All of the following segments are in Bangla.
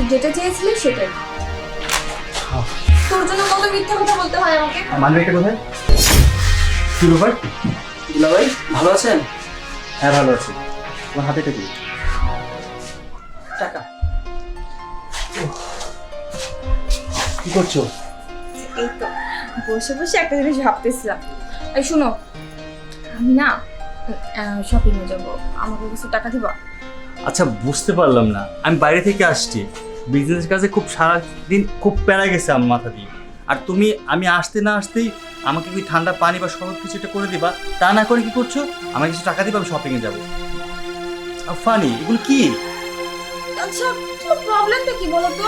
তুই যেটা চেয়েছিলি সেটাই। তোর জন্য কত মিথ্যা কথা বলতে হয় আমাকে? মানবিকটা কোথায়? কি ব্যাপার দুলা ভাই ভালো আছেন? হ্যাঁ ভালো আছি। তোমার হাতে এটা কি টাকা। কি করছ? এই তো বসে বসে একটা জিনিস ভাবতেছিলাম। এই শুনো আমি না শপিংয়ে যাব। আমাকে কিছু টাকা দিবা? আচ্ছা বুঝতে পারলাম না। আমি বাইরে থেকে আসছি। বিজনেস কাজে খুব সারাদিন খুব প্যারা গেছে আমার মাথা দিয়ে। আর তুমি আমি আসতে না আসতেই আমাকে কি ঠান্ডা পানি বা সহজ কিছু একটা করে দিবা? তা না করে কি করছ? আমাকে কিছু টাকা দিবা আমি শপিংয়ে যাব। ফানি এগুলো কি? আচ্ছা তোমার প্রবলেমটা কি বলো তো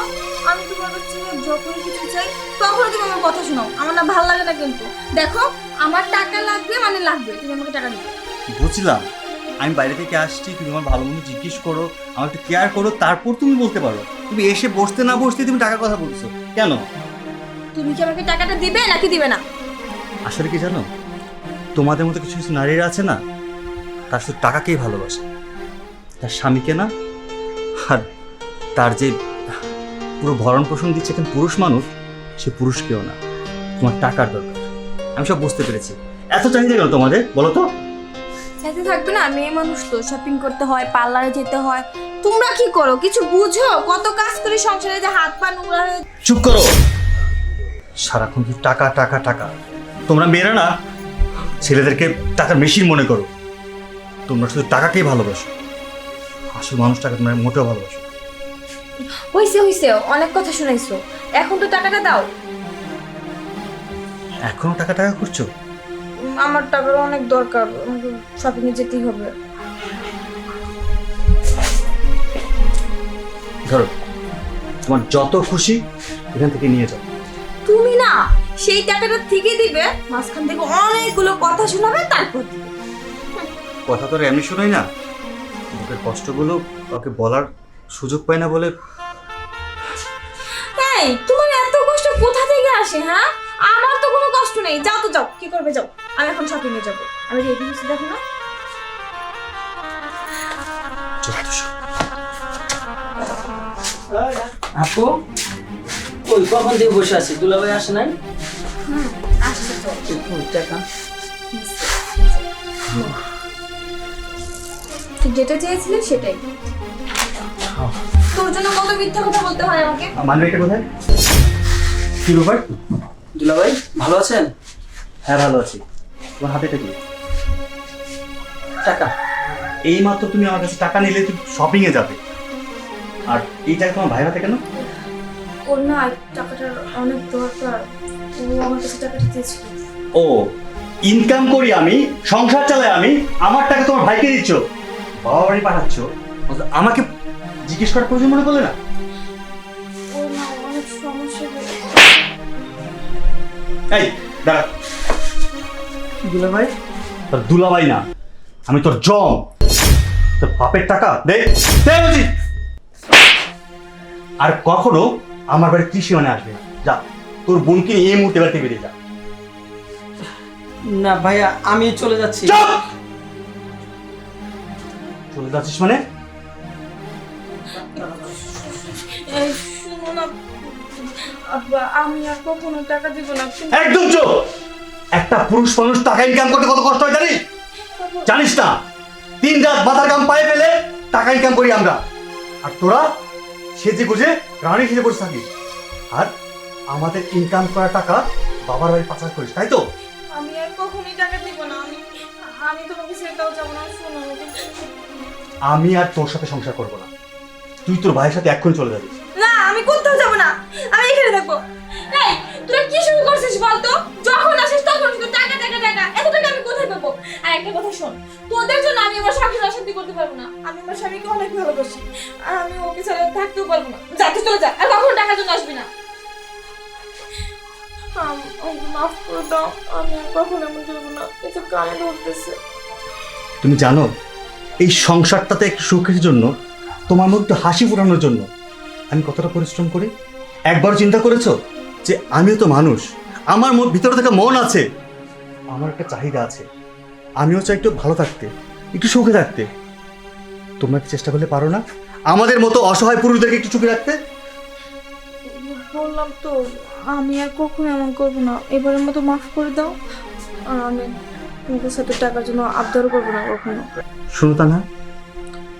আমি তোমার কাছ থেকে যখন কিছু চাই তখন তুমি আমার কথা শোনাও। আমার না ভালো লাগে না কিন্তু। দেখো আমার টাকা লাগবে মানে লাগবে তুমি আমাকে টাকা দিবে। বুঝলাম। আমি বাইরে থেকে আসছি তুমি আমার ভালো মন্দ জিজ্ঞেস করো আমার একটু কেয়ার করো তারপর তুমি বলতে পারো। তুমি এসে বসতে না বসতে তুমি টাকার কথা বলছো। কেন? তুমি কি আমাকে টাকাটা দিবে নাকি দিবে না? আসলে কি জানো? তোমাদের মতো কিছু কিছু নারীরা আছে না তার শুধু টাকাকেই ভালোবাসে। তার স্বামীকে না আর তার যে পুরো ভরণ পোষণ দিচ্ছে এখন পুরুষ মানুষ সে পুরুষকেও না। তোমার টাকার দরকার। আমি সব বুঝতে পেরেছি। এত চাহিদা কেন তোমাদের? বলো তো। সাথে থাকবে না মেয়ে মানুষ তো। শপিং করতে হয় পার্লারে যেতে হয় তোমরা কি করো? কিছু বুঝো? কত কাজ করে সংসারে যে হাত পা নোংরা হয়ে চুপ করো। সারাক্ষণ শুধু টাকা টাকা টাকা। তোমরা মেয়েরা না ছেলেদেরকে টাকার মেশিন মনে করো। তোমরা শুধু টাকাকেই ভালোবাসো। আসল মানুষটাকে তোমরা মোটেও ভালোবাসো। হইছে হইছে। অনেক কথা শুনাইছো। এখন তো টাকাটা দাও। এখনও টাকা টাকা করছ? আমার টাকার অনেক দরকার। শপিং এ যেতেই হবে। ধরো তোমার যত খুশি এখান থেকে নিয়ে যাও। তুমি না সেই টাকাটা থেকে দিবে মাঝখান থেকে অনেকগুলো কথা শোনাবে তারপর কথা তো আর এমনি শোনাই না। বুকের কষ্টগুলো ওকে বলার সুযোগ পায় না বলে এই তোমার এত কষ্ট কোথা থেকে আসে হ্যাঁ? আমার তো কোনো কষ্ট নেই। যাও তো যাও। কি করবে যাও। আমি এখন শপিং এ যাব। আমি রেডি হচ্ছি দেখো না। আপু? ওই কখন থেকে বসে আছি দুলা ভাই আসে নাই? আসছে তো। টাকা? তুই যেটা চেয়েছিলি সেটাই। তোর জন্য কত মিথ্যা কথা বলতে হয় আমাকে? মানবিকটা কোথায়? কি ব্যাপার? দুলা ভাই ভালো আছেন? হ্যাঁ ভালো আছি। তোমার হাতে এটা কি? টাকা। এই মাত্র তুমি আমার কাছে টাকা নিলে তুমি শপিং এ যাবে। আর এই টাকা তোমার ভাইয়ের হাতে কেন? ওর না টাকাটার অনেক দরকার। ও আমার কাছে টাকাটা চেয়েছিল। ও ইনকাম করি আমি সংসার চালাই আমি আমার টাকা তোমার ভাইকে দিচ্ছ বাবা বাড়ি পাঠাচ্ছ আমাকে জিজ্ঞেস করার প্রয়োজন মনে করলে না? এই দাঁড়া। দুলা ভাই তোর দুলাভাই না আমি তোর জম। তোর বাপের টাকা দে দে বলছি। আর কখনো আমার বাড়ি কৃষি মানে আসবে না। যা তোর বোনকে এই মুহূর্তে বাড়িতে বেরিয়ে যা। না ভাইয়া আমি চলে যাচ্ছি। চলে যাচ্ছিস মানে? এই শুনো না আব্বা আমি আর কখনো টাকা দিব না একদম চুপ! একটা পুরুষ মানুষ টাকা ইনকাম করতে কত কষ্ট হয় জানিস? জানিস না তিন রাত মাথার কাম পায়ে ফেলে টাকা ইনকাম করি আমরা। আর তোরা সেজে গুজে রানী সেজে বসে থাকিস। আর আমাদের ইনকাম করা টাকা বাবার বাড়ি পাচার করিস তাই তো? আমি আর কখনোই টাকা দিব না। আমি আমি তোমাকে সেটাও যাব না শোনো আমি আর তোর সাথে সংসার করব না। তুই তোর ভাইয়ের সাথে এক্ষুনি চলে যাবি। না আমি কোথাও যাব না। আমি এখানে থাকব। এই তোরা কি শুরু করছিস বলতো? যখন আসিস তখন শুধু আর একটা কথা শোন তোদের জন্য আমি আমার স্বামীর অশান্তি করতে পারব না। আমি আমার স্বামীকে অনেক ভালোবাসি। আর আমি ওকে ছাড়া থাকতেও পারব না। যাতে চলে যা আর কখনো টাকার জন্য আসবি না। মাফ করে দাও আমি আর কখনো এমন করব না। কানে ধরতেছে। তুমি জানো এই সংসারটাতে একটু সুখের জন্য তোমার মধ্যে হাসি ফোটানোর জন্য আমি কতটা পরিশ্রম করি? একবার চিন্তা করেছ যে আমিও তো মানুষ আমার মন- ভিতরে থেকে মন আছে। আমার একটা চাহিদা আছে। আমিও চাই একটু ভালো থাকতে একটু সুখে থাকতে। তোমরা কি চেষ্টা করলে পারো না? আমাদের মতো অসহায় পুরুষদেরকে একটু সুখে রাখতে? বললাম তো আমি আর কখনো এমন করব না। এবারের মতো মাফ করে দাও। আর আমি তোমাদের সাথে টাকার জন্য আবদার করব না কখনো। শুনো তা না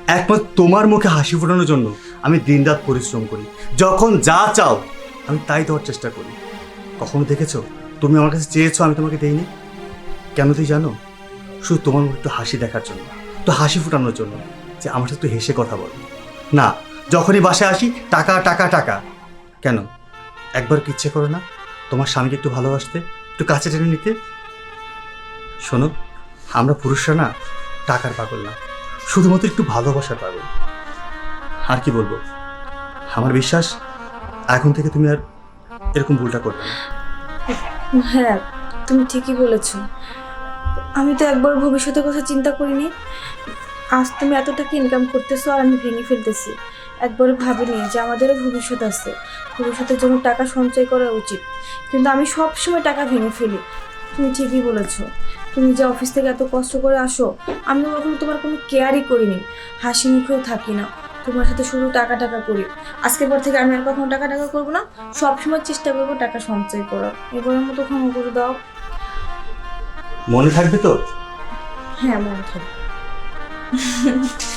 একমাত্র তোমার মুখে হাসি ফোটানোর জন্য আমি দিনরাত পরিশ্রম করি। যখন যা চাও আমি তাই দেওয়ার চেষ্টা করি। কখনো দেখেছ? তুমি আমার কাছে চেয়েছো আমি তোমাকে দেইনি। কেন তুই জানো? শুধু তোমার মুখে একটু হাসি দেখার জন্য, তো হাসি ফোটানোর জন্য যে আমার সাথে হেসে কথা বল। না, যখনই বাসায় আসি, টাকা টাকা টাকা। কেন? একবার কি ইচ্ছে করো না তোমার স্বামীকে একটু ভালোবাসতে? একটু কাছে টেনে নিতে? শোনো, আমরা পুরুষরা না টাকার পাগল না, শুধুমাত্র একটু ভালোবাসার পাগল। আর কি বলব? আমার বিশ্বাস, এখন থেকে তুমি আর এরকম ভুলটা করবে হ্যাঁ তুমি ঠিকই বলেছ। আমি তো একবার ভবিষ্যতের কথা চিন্তা করিনি। আজ তুমি এত টাকা ইনকাম করতেছো আর আমি ভেঙে ফেলতেছি। একবার ভাবিনি যে আমাদেরও ভবিষ্যৎ আছে। ভবিষ্যতের জন্য টাকা সঞ্চয় করা উচিত। কিন্তু আমি সব সময় টাকা ভেঙে ফেলি। তুমি ঠিকই বলেছ। তুমি যে অফিস থেকে এত কষ্ট করে আসো, আমি কখনো তোমার কোনো কেয়ারই করিনি। হাসি মুখেও থাকি না। তোমার সাথে শুধু টাকা টাকা করি। আজকের পর থেকে আমি আর কখনো টাকা টাকা করব না। সবসময় চেষ্টা করব টাকা সঞ্চয় করার। এবারের মতো ক্ষমা করে দাও। মনে থাকবে তো? হ্যাঁ মনে থাকবে।